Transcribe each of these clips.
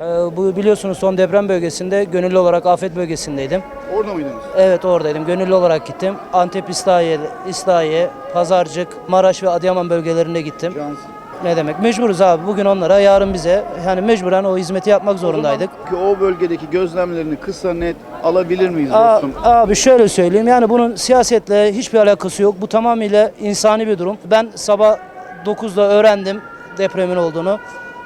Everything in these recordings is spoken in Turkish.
Ee, bu biliyorsunuz son deprem bölgesinde gönüllü olarak afet bölgesindeydim. Orada mıydınız? Evet oradaydım. Gönüllü olarak gittim. Antep, İslahiye, İslahiye, Pazarcık, Maraş ve Adıyaman bölgelerine gittim. Cansın. Ne demek? Mecburuz abi. Bugün onlara, yarın bize. Yani mecburen o hizmeti yapmak zorundaydık. Ki o bölgedeki gözlemlerini kısa net alabilir miyiz Aa, dostum? abi şöyle söyleyeyim yani bunun siyasetle hiçbir alakası yok. Bu tamamıyla insani bir durum. Ben sabah 9'da öğrendim depremin olduğunu.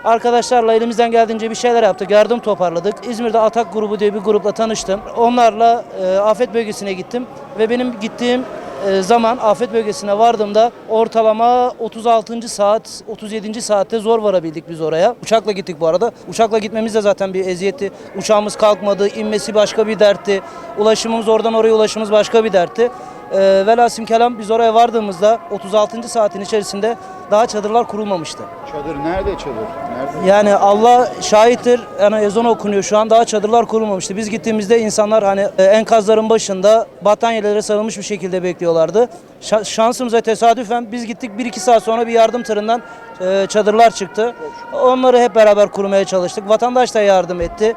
Arkadaşlarla elimizden geldiğince bir şeyler yaptık, yardım toparladık. İzmir'de Atak grubu diye bir grupla tanıştım. Onlarla e, afet bölgesine gittim ve benim gittiğim e, zaman afet bölgesine vardığımda ortalama 36. saat, 37. saatte zor varabildik biz oraya. Uçakla gittik bu arada. Uçakla gitmemiz de zaten bir eziyetti. Uçağımız kalkmadı, inmesi başka bir dertti. Ulaşımımız oradan oraya ulaşımımız başka bir dertti. E, velhasim kelam biz oraya vardığımızda 36. saatin içerisinde daha çadırlar kurulmamıştı. Çadır nerede çadır? Nerede? Yani Allah şahittir. Yani ezan okunuyor şu an. Daha çadırlar kurulmamıştı. Biz gittiğimizde insanlar hani e, enkazların başında battaniyelere sarılmış bir şekilde bekliyorlardı. Şa- şansımıza tesadüfen biz gittik 1-2 saat sonra bir yardım tırından e, çadırlar çıktı. Onları hep beraber kurmaya çalıştık. Vatandaş da yardım etti.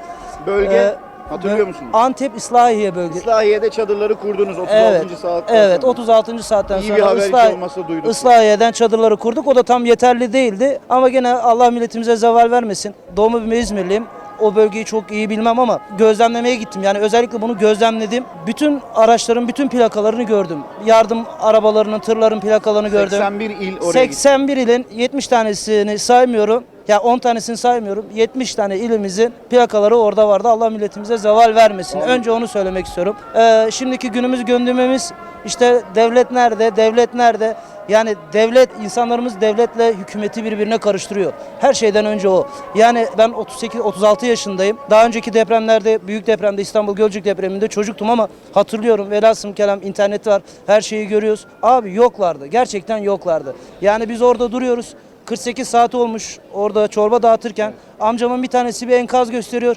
Bölge Ee, hatırlıyor musunuz? Antep İslahiye bölgesi. İslahiye'de çadırları kurdunuz 36. Evet. saatten Evet, sonra. 36. saatten İyi sonra bir haber hiç Islahi- olmazsa duyduk. Islahiye'den çadırları kurduk. O da tam yeterli değildi. Ama gene Allah milletimize zeval vermesin. Doğma büyüme İzmirliyim. O bölgeyi çok iyi bilmem ama gözlemlemeye gittim. Yani özellikle bunu gözlemledim. Bütün araçların bütün plakalarını gördüm. Yardım arabalarının, tırların plakalarını gördüm. 81 il oraya gitti. 81 ilin 70 tanesini saymıyorum. Ya 10 tanesini saymıyorum. 70 tane ilimizin plakaları orada vardı. Allah milletimize zeval vermesin. Önce onu söylemek istiyorum. Ee, şimdiki günümüz gündemimiz işte devlet nerede, devlet nerede? Yani devlet, insanlarımız devletle hükümeti birbirine karıştırıyor. Her şeyden önce o. Yani ben 38-36 yaşındayım. Daha önceki depremlerde, büyük depremde İstanbul Gölcük depreminde çocuktum ama hatırlıyorum. Velhasım kelam internet var. Her şeyi görüyoruz. Abi yoklardı. Gerçekten yoklardı. Yani biz orada duruyoruz. 48 saat olmuş orada çorba dağıtırken amcamın bir tanesi bir enkaz gösteriyor.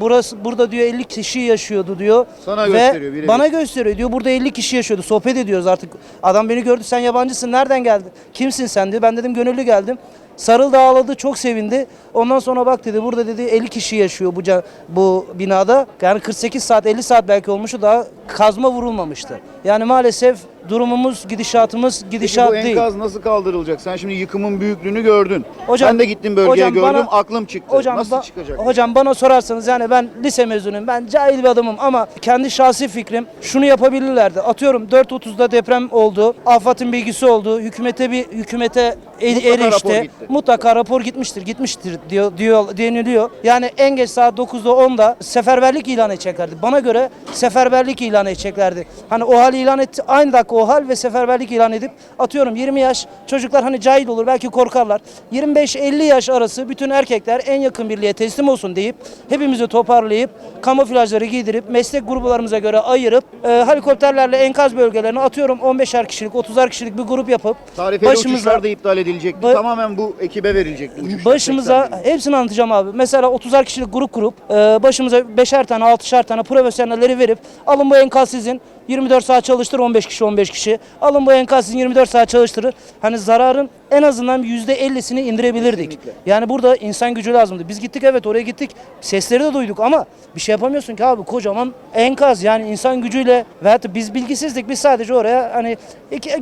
Burası burada diyor 50 kişi yaşıyordu diyor. Sana Ve gösteriyor, birebir. Bana gösteriyor diyor. Burada 50 kişi yaşıyordu. Sohbet ediyoruz artık. Adam beni gördü. Sen yabancısın. Nereden geldin? Kimsin sen diyor. Ben dedim gönüllü geldim. Sarıldı ağladı çok sevindi. Ondan sonra bak dedi burada dedi 50 kişi yaşıyor bu bu binada. Yani 48 saat 50 saat belki olmuştu daha kazma vurulmamıştı. Yani maalesef durumumuz gidişatımız Peki gidişat bu değil. enkaz nasıl kaldırılacak? Sen şimdi yıkımın büyüklüğünü gördün. Hocam- ben de gittim bölgeye hocam gördüm. bana- aklım çıktı. Hocam, nasıl ba- çıkacak? Hocam bana sorarsanız yani ben lise mezunuyum. Ben cahil bir adamım ama kendi şahsi fikrim şunu yapabilirlerdi. Atıyorum 4.30'da deprem oldu. AFAD'ın bilgisi oldu. Hükümete bir hükümete el, Mutlaka rapor erişti. gitti. Mutlaka rapor gitmiştir. Gitmiştir diyor diyor deniliyor. Yani en geç saat 9'da 10'da seferberlik ilan edeceklerdi. Bana göre seferberlik ilan edeceklerdi. Hani o hal ilan etti. Aynı dakika o hal ve seferberlik ilan edip atıyorum 20 yaş çocuklar hani cahil olur belki korkarlar. 25-50 yaş arası bütün erkekler en yakın birliğe teslim olsun deyip hepimizi toparlayıp kamuflajları giydirip meslek gruplarımıza göre ayırıp e, helikopterlerle enkaz bölgelerine atıyorum 15'er kişilik 30'ar kişilik bir grup yapıp Tarifeli uçuşlar da iptal edilecekti. Ba- Tamamen bu ekibe verilecekti uçuşlar. Başımıza 80 bin. hepsini anlatacağım abi. Mesela 30'ar kişilik grup kurup e, başımıza beşer tane 6'şer tane profesyonelleri verip alın bu enkaz sizin 24 saat çalıştır 15 kişi 15 kişi. Alın bu enkaz sizin 24 saat çalıştırır. Hani zararın en azından %50'sini indirebilirdik. Kesinlikle. Yani burada insan gücü lazımdı. Biz gittik evet oraya gittik. Sesleri de duyduk ama bir şey yapamıyorsun ki abi kocaman enkaz yani insan gücüyle veyahut da biz bilgisizdik. Biz sadece oraya hani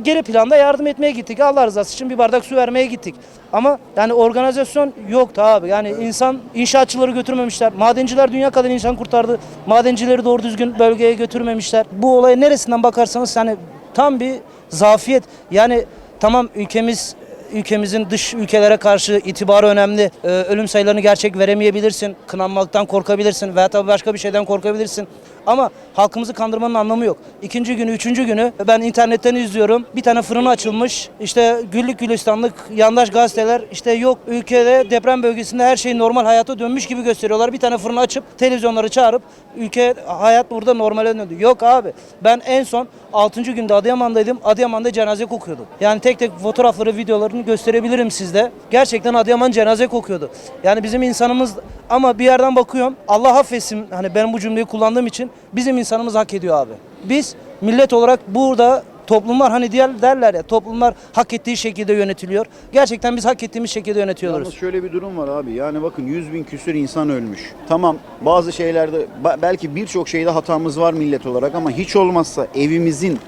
geri planda yardım etmeye gittik. Allah rızası için bir bardak su vermeye gittik. Ama yani organizasyon yoktu abi. Yani insan inşaatçıları götürmemişler. Madenciler dünya kadar insan kurtardı. Madencileri doğru düzgün bölgeye götürmemişler. Bu olaya neresinden bakarsanız hani tam bir zafiyet. Yani tamam ülkemiz ülkemizin dış ülkelere karşı itibarı önemli. Ee, ölüm sayılarını gerçek veremeyebilirsin. Kınanmaktan korkabilirsin veya tabii başka bir şeyden korkabilirsin. Ama halkımızı kandırmanın anlamı yok. İkinci günü, üçüncü günü ben internetten izliyorum. Bir tane fırını açılmış. İşte güllük gülistanlık yandaş gazeteler işte yok ülkede deprem bölgesinde her şey normal hayata dönmüş gibi gösteriyorlar. Bir tane fırını açıp televizyonları çağırıp ülke hayat burada normale döndü. Yok abi ben en son 6. günde Adıyaman'daydım. Adıyaman'da cenaze kokuyordu. Yani tek tek fotoğrafları, videolarını gösterebilirim sizde. Gerçekten Adıyaman cenaze kokuyordu. Yani bizim insanımız ama bir yerden bakıyorum Allah affetsin hani ben bu cümleyi kullandığım için bizim insanımız hak ediyor abi. Biz millet olarak burada toplumlar hani diğer derler ya toplumlar hak ettiği şekilde yönetiliyor. Gerçekten biz hak ettiğimiz şekilde yönetiyoruz. Yalnız şöyle bir durum var abi. Yani bakın 100 bin küsür insan ölmüş. Tamam bazı şeylerde belki birçok şeyde hatamız var millet olarak ama hiç olmazsa evimizin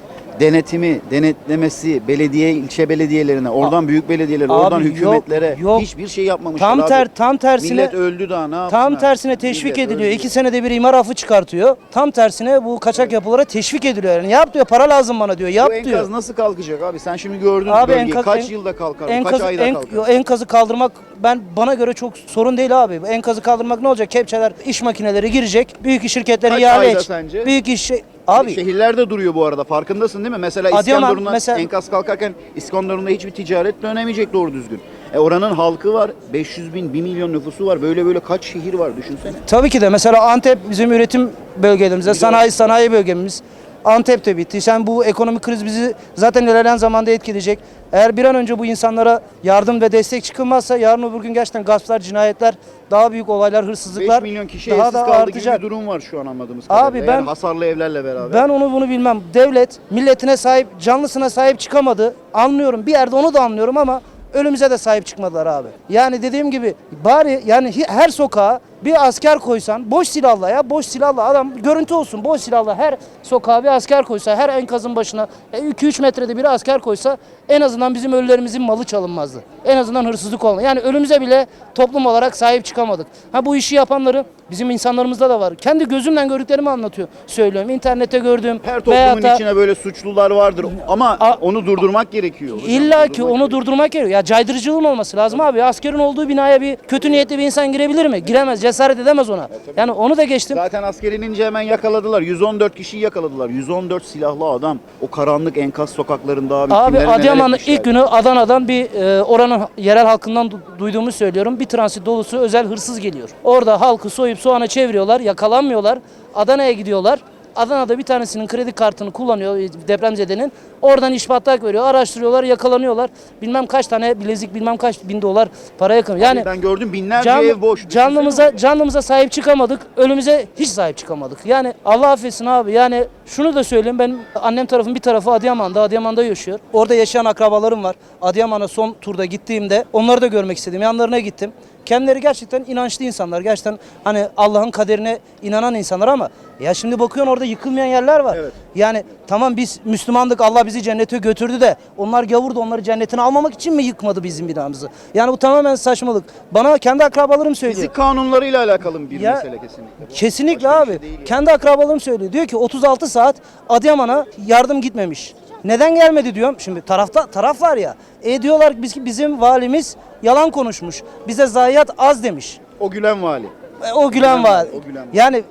denetimi, denetlemesi, belediye, ilçe belediyelerine, oradan büyük belediyelere, Abi oradan yok, hükümetlere yok. hiçbir şey yapmamışlar Tam abi. ter tam tersine Millet öldü daha ne yapsın? Tam tersine teşvik Millet ediliyor. öldü. İki senede bir imar affı çıkartıyor. Tam tersine bu kaçak yapılara teşvik ediliyor. Yani yap diyor para lazım bana diyor. Yap Bu enkaz diyor. nasıl kalkacak abi? Sen şimdi gördün Abi bölgeyi. enkaz- kaç en- yılda kalkar? bu? kaç Enkazı, ayda en- kalkar? yo, enkazı kaldırmak ben bana göre çok sorun değil abi. Enkazı kaldırmak ne olacak? Kepçeler, iş makineleri girecek. Büyük iş şirketleri Kaç ihale ayda et. sence? Büyük iş abi Şehirlerde duruyor bu arada farkındasın değil mi? Mesela Adıyaman, İskenderun'dan mesela- enkaz kalkarken İskenderun'da hiçbir ticaret dönemeyecek doğru düzgün. E oranın halkı var, 500 bin, 1 milyon nüfusu var. Böyle böyle kaç şehir var düşünsene. Tabii ki de mesela Antep bizim üretim bölgelerimizde, sanayi sanayi bölgemiz. Antep de bitti. Sen bu ekonomik kriz bizi zaten ilerleyen zamanda etkileyecek. Eğer bir an önce bu insanlara yardım ve destek çıkılmazsa yarın öbür gün gerçekten gasplar, cinayetler, daha büyük olaylar, 5 hırsızlıklar milyon kişi daha evsiz da kaldı gibi artacak. bir durum var şu an anladığımız Abi kadarıyla. ben- yani hasarlı evlerle beraber. Ben onu bunu bilmem. Devlet milletine sahip, canlısına sahip çıkamadı. Anlıyorum. Bir yerde onu da anlıyorum ama ölümüze de sahip çıkmadılar abi. Yani dediğim gibi bari yani her sokağa bir asker koysan boş silahla ya boş silahla adam görüntü olsun boş silahla her sokağa bir asker koysa her enkazın başına 2-3 metrede bir asker koysa en azından bizim ölülerimizin malı çalınmazdı. En azından hırsızlık olmaz. Yani ölümüze bile toplum olarak sahip çıkamadık. Ha bu işi yapanları bizim insanlarımızda da var. Kendi gözümden gördüklerimi anlatıyor. Söylüyorum. İnternette gördüğüm Her toplumun da- içine böyle suçlular vardır ama A- onu durdurmak gerekiyor. hocam, İlla ki onu durdurmak gerekiyor. Ya caydırıcılığın olması lazım abi. Askerin olduğu binaya bir kötü niyetli bir insan girebilir mi? Giremez. Cesaret edemez ona. Yani onu da geçtim. Zaten asker inince hemen yakaladılar. 114 kişiyi yakaladılar. 114 silahlı adam. O karanlık enkaz sokaklarında abi. Abi Adıyaman'ın ilk günü Adana'dan bir e, oranın yerel halkından du- duyduğumu söylüyorum. Bir transit dolusu özel hırsız geliyor. Orada halkı soyup soğana çeviriyorlar. Yakalanmıyorlar. Adana'ya gidiyorlar. Adana'da bir tanesinin kredi kartını kullanıyor e, depremzedenin. Oradan iş patlak veriyor. Araştırıyorlar, yakalanıyorlar. Bilmem kaç tane bilezik, bilmem kaç bin dolar para yakın. Yani ben gördüm binlerce Can- ev boş. Canlımıza canlımıza sahip çıkamadık. Ölümüze hiç sahip çıkamadık. Yani Allah affetsin abi. Yani şunu da söyleyeyim. Benim annem tarafım bir tarafı Adıyaman'da. Adıyaman'da yaşıyor. Orada yaşayan akrabalarım var. Adıyaman'a son turda gittiğimde onları da görmek istedim. Yanlarına gittim. Kendileri gerçekten inançlı insanlar. Gerçekten hani Allah'ın kaderine inanan insanlar ama ya şimdi bakıyorsun orada yıkılmayan yerler var. Evet. Yani tamam biz Müslümandık Allah bizi cennete götürdü de onlar gavurdu onları cennetine almamak için mi yıkmadı bizim binamızı? Yani bu tamamen saçmalık. Bana kendi akrabalarım söylüyor. Fizik kanunlarıyla alakalı bir Ya- mesele kesinlikle. Bu Kesinlikle abi. şey yani. Kendi akrabalarım söylüyor. Diyor ki 36 saat Adıyaman'a yardım gitmemiş. Neden gelmedi diyorum. Şimdi tarafta taraf var ya. E diyorlar biz bizim valimiz yalan konuşmuş. Bize zayiat az demiş. O gülen vali. E, O gülen var. o gülen var. Yani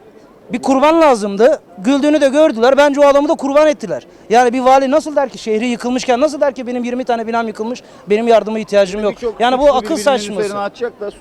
bir kurban lazımdı. Güldüğünü de gördüler. Bence o adamı da kurban ettiler. Yani bir vali nasıl der ki şehri yıkılmışken nasıl der ki benim 20 tane binam yıkılmış. Benim yardıma ihtiyacım yok. Yani bu akıl saçması. da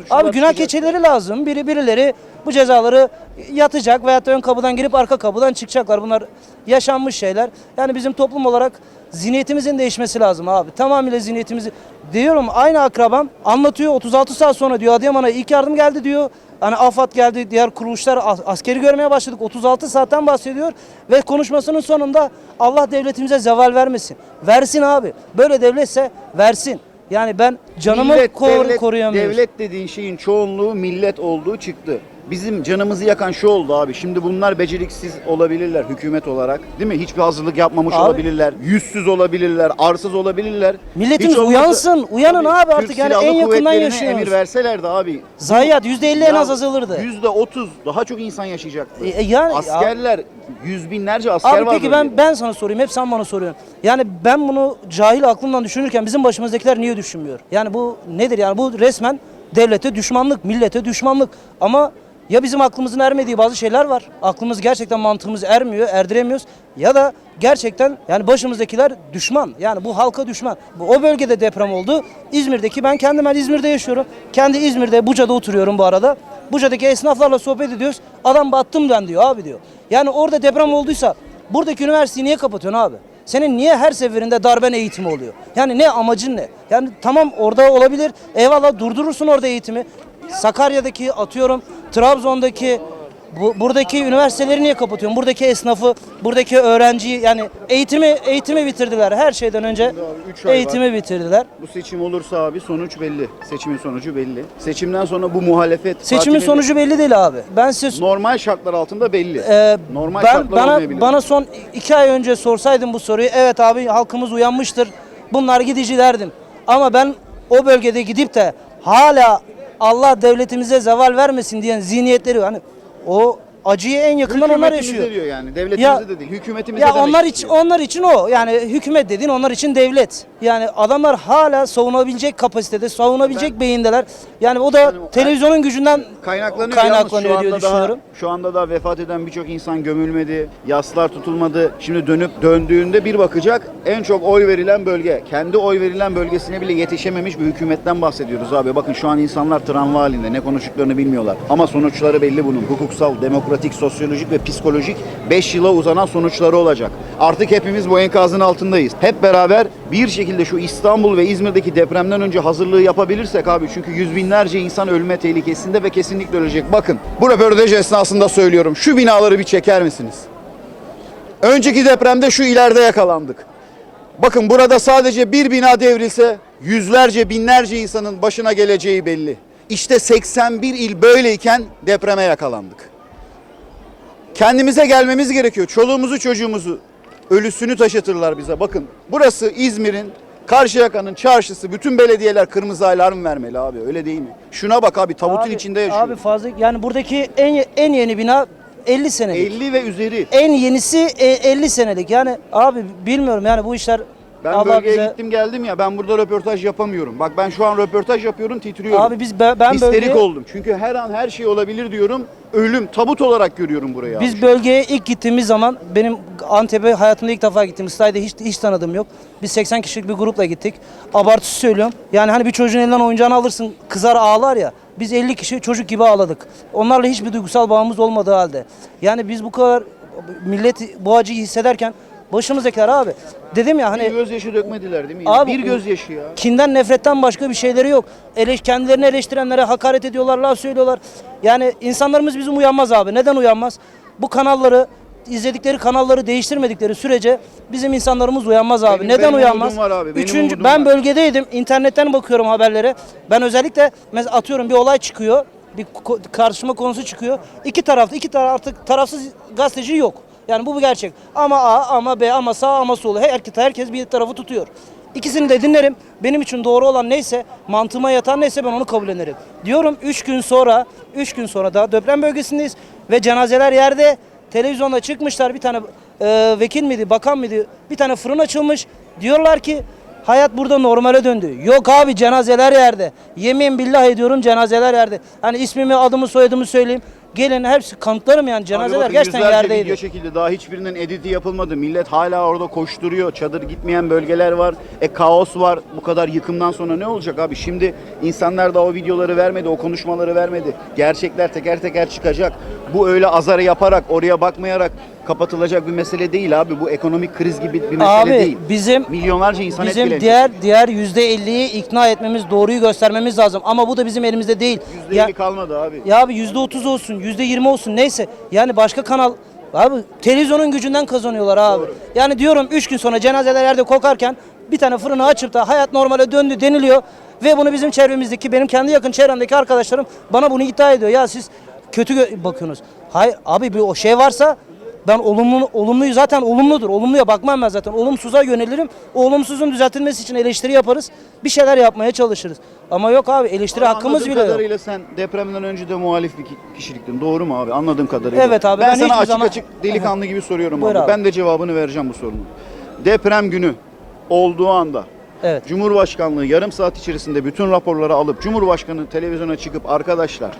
Abi günah keçeleri lazım. Biri birileri bu cezaları yatacak veyahut da ön kapıdan girip arka kapıdan çıkacaklar. Bunlar yaşanmış şeyler. Yani bizim toplum olarak zihniyetimizin değişmesi lazım abi. Tamamıyla zihniyetimizi diyorum aynı akrabam anlatıyor 36 saat sonra diyor Adıyaman'a ilk yardım geldi diyor. Hani AFAD geldi, diğer kuruluşlar as- askeri görmeye başladık. 36 saatten bahsediyor ve konuşmasının sonunda Allah devletimize zeval vermesin. Versin abi. Böyle devletse versin. Yani ben canımı Millet, kor- devlet, koruyamıyorum. devlet dediğin şeyin çoğunluğu millet olduğu çıktı. Bizim canımızı yakan şu oldu abi. Şimdi bunlar beceriksiz olabilirler hükümet olarak. Değil mi? Hiçbir hazırlık yapmamış Abi- olabilirler. Yüzsüz olabilirler, arsız olabilirler. Milletimiz Hiç olmazsa- uyansın, uyanın Tabii, abi artık Türk yani Silahlı en yakından Kuvvetleri'ne yaşıyoruz. emir verselerdi abi. Zayiat %50 en az azalırdı. Yüzde otuz daha çok insan yaşayacaktı. E, e, yani- Askerler, yüz binlerce asker Abi var peki ben ben sana sorayım hep sen bana soruyorsun. Yani ben bunu cahil aklımdan düşünürken bizim başımızdakiler niye düşünmüyor? Yani bu nedir yani bu resmen devlete düşmanlık, millete düşmanlık ama ya bizim aklımızın ermediği bazı şeyler var. Aklımız gerçekten mantığımız ermiyor, erdiremiyoruz. Ya da gerçekten yani başımızdakiler düşman. Yani bu halka düşman. O bölgede deprem oldu. İzmir'deki ben kendim ben İzmir'de yaşıyorum. Kendi İzmir'de Buca'da oturuyorum bu arada. Buca'daki esnaflarla sohbet ediyoruz. Adam battım ben diyor abi diyor. Yani orada deprem olduysa buradaki üniversiteyi niye kapatıyorsun abi? Senin niye her seferinde darben eğitimi oluyor? Yani ne amacın ne? Yani tamam orada olabilir. Eyvallah durdurursun orada eğitimi. Sakarya'daki atıyorum Trabzon'daki Bu, buradaki üniversiteleri niye kapatıyorsun? Buradaki esnafı, buradaki öğrenciyi yani eğitimi eğitimi bitirdiler. Her şeyden önce üç ay var. eğitimi bitirdiler. Bu seçim olursa abi sonuç belli. Seçimin sonucu belli. Seçimden sonra bu muhalefet Seçimin sonucu belli değil abi. Ben size normal şartlar altında belli. Ee, normal ben şartlar bana olmayabilir. bana son iki ay önce sorsaydın bu soruyu evet abi halkımız uyanmıştır. Bunlar gidici derdim. Ama ben o bölgede gidip de hala Allah devletimize zeval vermesin diyen zihniyetleri hani o acıyı en yakından onlar yaşıyor. diyor yani. Devletimize Ya- de değil. Hükümetimize Ya demek onlar için istiyor. onlar için o. Yani hükümet dediğin onlar için devlet. Yani adamlar hala savunabilecek kapasitede, savunabilecek beyindeler. Yani o da Yani televizyonun gücünden kaynaklanıyor, kaynaklanıyor yalnız diye düşünüyorum. Daha, şu anda da vefat eden birçok insan gömülmedi, yaslar tutulmadı. Şimdi dönüp döndüğünde bir bakacak en çok oy verilen bölge, kendi oy verilen bölgesine bile yetişememiş bir hükümetten bahsediyoruz abi. Bakın şu an insanlar travma halinde, ne konuştuklarını bilmiyorlar. Ama sonuçları belli bunun. Hukuksal, demokratik, sosyolojik ve psikolojik 5 yıla uzanan sonuçları olacak. Artık hepimiz bu enkazın altındayız. Hep beraber bir şekilde şu İstanbul ve İzmir'deki depremden önce hazırlığı yapabilirsek abi çünkü yüz binlerce insan ölme tehlikesinde ve kesinlikle ölecek. Bakın bu röportaj esnasında söylüyorum. Şu binaları bir çeker misiniz? Önceki depremde şu ileride yakalandık. Bakın burada sadece bir bina devrilse yüzlerce binlerce insanın başına geleceği belli. İşte 81 il böyleyken depreme yakalandık. Kendimize gelmemiz gerekiyor. Çoluğumuzu çocuğumuzu ölüsünü taşıtırlar bize. Bakın burası İzmir'in Karşıyaka'nın çarşısı. Bütün belediyeler kırmızı alarm vermeli abi. Öyle değil mi? Şuna bak abi tabutun Abi- içinde yaşıyor. Abi fazla yani buradaki en en yeni bina 50 senelik. 50 ve üzeri. En yenisi e, 50 senelik. Yani abi bilmiyorum yani bu işler Ben Allah bölgeye bize gittim geldim ya ben burada röportaj yapamıyorum. Bak ben şu an röportaj yapıyorum titriyorum. Abi biz ben, ben Histerik bölgeye, oldum. Çünkü her an her şey olabilir diyorum. Ölüm tabut olarak görüyorum burayı abi. biz bölgeye ilk gittiğimiz zaman benim Antep'e hayatımda ilk defa gittim. İslahi'de hiç hiç tanıdığım yok. Biz 80 kişilik bir grupla gittik. Abartı söylüyorum. Yani hani bir çocuğun elinden oyuncağını alırsın kızar ağlar ya. Biz 50 kişi çocuk gibi ağladık. Onlarla hiçbir duygusal bağımız olmadığı halde. Yani biz bu kadar millet bu acıyı hissederken başımızdakiler abi. Dedim ya hani bir gözyaşı dökmediler değil mi? Abi, bir gözyaşı ya. Kinden nefretten başka bir şeyleri yok. Eleş, kendilerini eleştirenlere hakaret ediyorlar, laf söylüyorlar. Yani insanlarımız bizim uyanmaz abi. Neden uyanmaz? Bu kanalları, izledikleri kanalları değiştirmedikleri sürece bizim insanlarımız uyanmaz abi. Benim- Neden benim uyanmaz? var abi, benim Üçüncü, ben var. bölgedeydim. internetten bakıyorum haberlere. Ben özellikle mesela atıyorum bir olay çıkıyor. Bir karşıma konusu çıkıyor. İki tarafta, iki taraf artık tarafsız gazeteci yok. Yani bu bir gerçek. Ama A, ama B, ama sağ, ama solu. Herkes, herkes bir tarafı tutuyor. İkisini de dinlerim. Benim için doğru olan neyse, mantığıma yatan neyse ben onu kabullenirim. Diyorum 3 gün sonra, 3 gün sonra da deprem bölgesindeyiz ve cenazeler yerde. Televizyonda çıkmışlar bir tane e, vekil miydi, bakan mıydı? Bir tane fırın açılmış. Diyorlar ki hayat burada normale döndü. Yok abi cenazeler yerde. Yemin billah ediyorum cenazeler yerde. Hani ismimi, adımı, soyadımı söyleyeyim. Gelin hepsi kanıtlarım yani cenazeler bakın gerçekten yüzlerce yerdeydi. video çekildi. Daha hiçbirinin editi yapılmadı. Millet hala orada koşturuyor. Çadır gitmeyen bölgeler var. E kaos var. Bu kadar yıkımdan sonra ne olacak abi? Şimdi insanlar da o videoları vermedi, o konuşmaları vermedi. Gerçekler teker teker çıkacak. Bu öyle azarı yaparak, oraya bakmayarak kapatılacak bir mesele değil abi. Bu ekonomik kriz gibi bir mesele Abi değil. bizim Milyonlarca insan bizim etkilenecek. diğer diğer yüzde 50'yi ikna etmemiz, doğruyu göstermemiz lazım. Ama bu da bizim elimizde değil. Yüzde Ya- elli kalmadı abi. Ya abi yüzde otuz olsun, yüzde yirmi olsun neyse. Yani başka kanal abi televizyonun gücünden kazanıyorlar abi. Yani diyorum üç gün sonra cenazeler yerde kokarken bir tane fırını açıp da hayat normale döndü deniliyor. Ve bunu bizim çevremizdeki, benim kendi yakın çevremdeki arkadaşlarım bana bunu iddia ediyor. Ya siz kötü bakıyorsunuz. Hayır abi bir o şey varsa ben olumlu olumluyu zaten olumludur. Olumluya bakmam ben zaten. Olumsuza yönelirim. O olumsuzun düzeltilmesi için eleştiri yaparız. Bir şeyler yapmaya çalışırız. Ama yok abi eleştiri hakkımız Anladığım bile yok. kadarıyla sen depremden önce de muhalif bir ki- kişiliktin. Doğru mu abi? Anladığım kadarıyla. Evet abi, Ben, ben sana hiçbir açık zaman- açık delikanlı gibi soruyorum Buyur abi. abi. Ben de cevabını vereceğim bu sorunun. Deprem günü olduğu anda Evet. Cumhurbaşkanlığı yarım saat içerisinde bütün raporları alıp Cumhurbaşkanı televizyona çıkıp arkadaşlar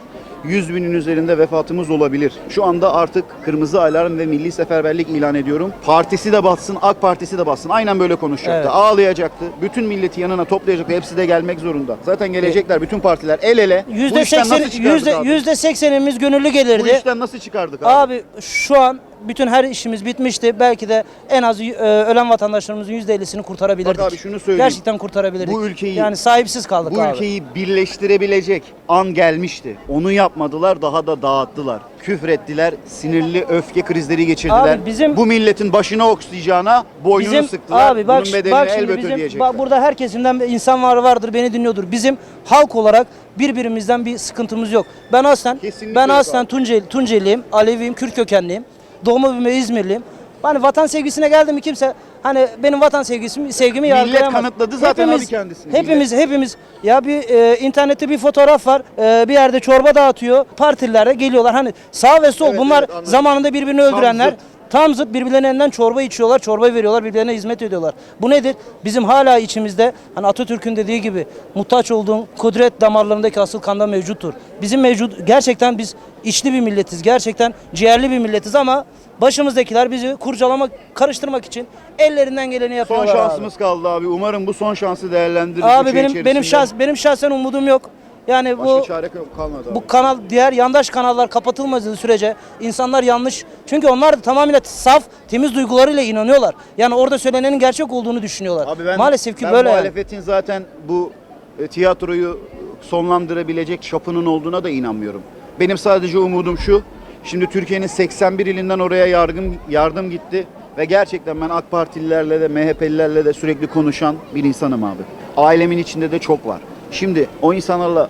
100 binin üzerinde vefatımız olabilir. Şu anda artık kırmızı alarm ve milli seferberlik ilan ediyorum. Partisi de bassın, AK Partisi de bassın. Aynen böyle konuşacaktı. Evet. Ağlayacaktı. Bütün milleti yanına toplayacaktı. Hepsi de gelmek zorunda. Zaten gelecekler bütün partiler el ele. Bu Yüzde işten seksen, nasıl çıkardık yüzde, abi? yüzde seksenimiz gönüllü Bu gelirdi. işten nasıl çıkardık abi? Abi şu an bütün her işimiz bitmişti. Belki de en az e, ölen vatandaşlarımızın %50'sini kurtarabilirdik. Bak abi şunu söyleyeyim. Gerçekten kurtarabilirdik. Bu ülkeyi- yani sahipsiz kaldık Bu abi. ülkeyi birleştirebilecek an gelmişti. Onu yapmadılar, daha da dağıttılar. Küfrettiler, sinirli öfke krizleri geçirdiler. Abi bizim- Bu milletin başına okşayacağına boynunu Bizim sıktılar. abi bak, Bunun bedelini bak elbet bizim ödeyecekler. bak burada her kesimden insan var vardır beni dinliyordur. Bizim halk olarak birbirimizden bir sıkıntımız yok. Ben aslen Kesinlikle ben aslen. Tunceli, Tunceliyim, Aleviyim, Kürt kökenliyim. Doğma büyüme İzmirliyim. Hani vatan sevgisine geldi mi kimse hani benim vatan sevgisimi sevgimi Millet yargılayamaz. kanıtladı zaten abi kendisini. Hepimiz hepimiz ya bir e, internette bir fotoğraf var. E, bir yerde çorba dağıtıyor. Partililere geliyorlar. Hani sağ ve sol Evet, bunlar evet, anladım. zamanında birbirini Tam öldürenler. zıt. Tam zıt birbirlerinin elinden çorba içiyorlar, çorba veriyorlar, birbirlerine hizmet ediyorlar. Bu nedir? Bizim hala içimizde hani Atatürk'ün dediği gibi muhtaç olduğun kudret damarlarındaki asıl kanda mevcuttur. Bizim mevcut gerçekten biz içli bir milletiz. Gerçekten ciğerli bir milletiz ama başımızdakiler bizi kurcalamak, karıştırmak için ellerinden geleni Son yapıyorlar. abi. şansımız kaldı abi. Umarım bu son şansı değerlendiririz. Abi benim benim şahs benim şahsen umudum yok. Yani Başka bu çare kalmadı abi. bu kanal diğer yandaş kanallar kapatılmadığı sürece insanlar yanlış. Çünkü onlar da tamamıyla saf, temiz duygularıyla inanıyorlar. Yani orada söylenenin gerçek olduğunu düşünüyorlar. Abi ben, Maalesef ki ben böyle. yani. muhalefetin zaten bu e, tiyatroyu sonlandırabilecek çapının olduğuna da inanmıyorum. Benim sadece umudum şu. Şimdi Türkiye'nin 81 ilinden oraya yardım yardım gitti ve gerçekten ben AK Partililerle de MHP'lilerle de sürekli konuşan bir insanım abi. Ailemin içinde de çok var. Şimdi o insanlarla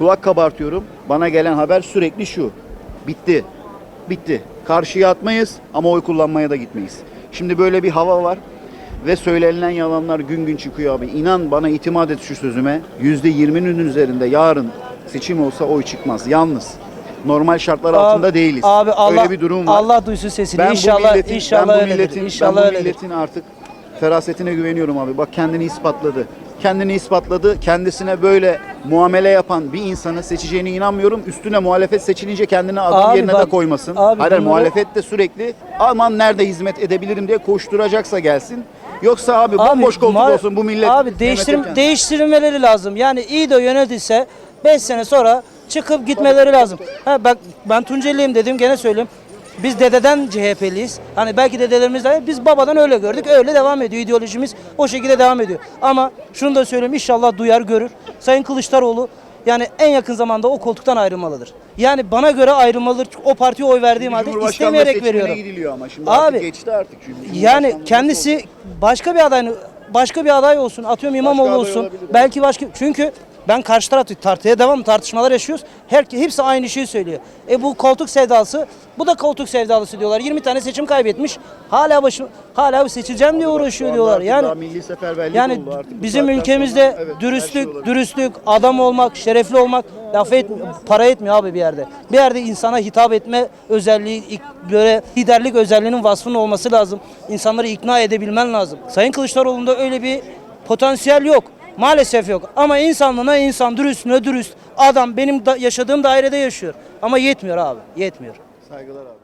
kulak kabartıyorum. Bana gelen haber sürekli şu. Bitti. Bitti. Karşıya atmayız ama oy kullanmaya da gitmeyiz. Şimdi böyle bir hava var ve söylenilen yalanlar gün gün çıkıyor abi. İnan bana itimat et şu sözüme. %20'nin üzerinde yarın seçim olsa oy çıkmaz. Yalnız. Normal şartlar altında değiliz. Abi Allah, Öyle bir durum var. Allah duysun sesini. ben inşallah bu milletin, inşallah ben bu milletin, inşallah ben bu milletin artık ferasetine güveniyorum abi. Bak kendini ispatladı. Kendini ispatladı. Kendisine böyle muamele yapan bir insanı seçeceğine inanmıyorum. Üstüne muhalefet seçilince kendini adam Abi yerine bak, de koymasın. abi Hayır bunları- muhalefet de sürekli aman nerede hizmet edebilirim diye koşturacaksa gelsin. Yoksa abi, bomboş koltuk ma- olsun bu millet. Abi değiştirim, değiştirilmeleri lazım. Yani iyi de yönetilse 5 sene sonra çıkıp gitmeleri lazım. Ha bak ben Tunceliyim dedim gene söyleyeyim. Biz dededen CHP'liyiz. Hani belki dedelerimiz de biz babadan öyle gördük. Öyle devam ediyor. İdeolojimiz o şekilde devam ediyor. Ama şunu da söyleyeyim inşallah duyar görür. Sayın Kılıçdaroğlu yani en yakın zamanda o koltuktan ayrılmalıdır. Yani bana göre ayrılmalıdır. O partiye oy verdiğim halde istemeyerek veriyorum. gidiliyor ama şimdi Abi, artık geçti artık. Yani kendisi başka bir aday başka bir aday olsun. Atıyorum İmamoğlu aday olsun. olabilir. Belki başka çünkü ben karşı tarafı tartıya devam tartışmalar yaşıyoruz. Her hepsi aynı şeyi söylüyor. E bu koltuk sevdalısı, bu da koltuk sevdalısı diyorlar. 20 tane seçim kaybetmiş. Hala başı hala seçileceğim diye uğraşıyor diyorlar. Yani milli seferberlik yani oldu artık. Bizim ülkemizde sonra, evet, her şey dürüstlük, dürüstlük, adam olmak, şerefli olmak laf etmiyor, para etmiyor abi bir yerde. Bir yerde insana hitap etme özelliği, böyle liderlik özelliğinin vasfının olması lazım. İnsanları ikna edebilmen lazım. Sayın Kılıçdaroğlu'nda öyle bir potansiyel yok. Maalesef yok. Ama insanlığına insan, dürüstlüğüne dürüst. Adam benim da yaşadığım dairede yaşıyor. Ama yetmiyor abi, yetmiyor. Saygılar abi.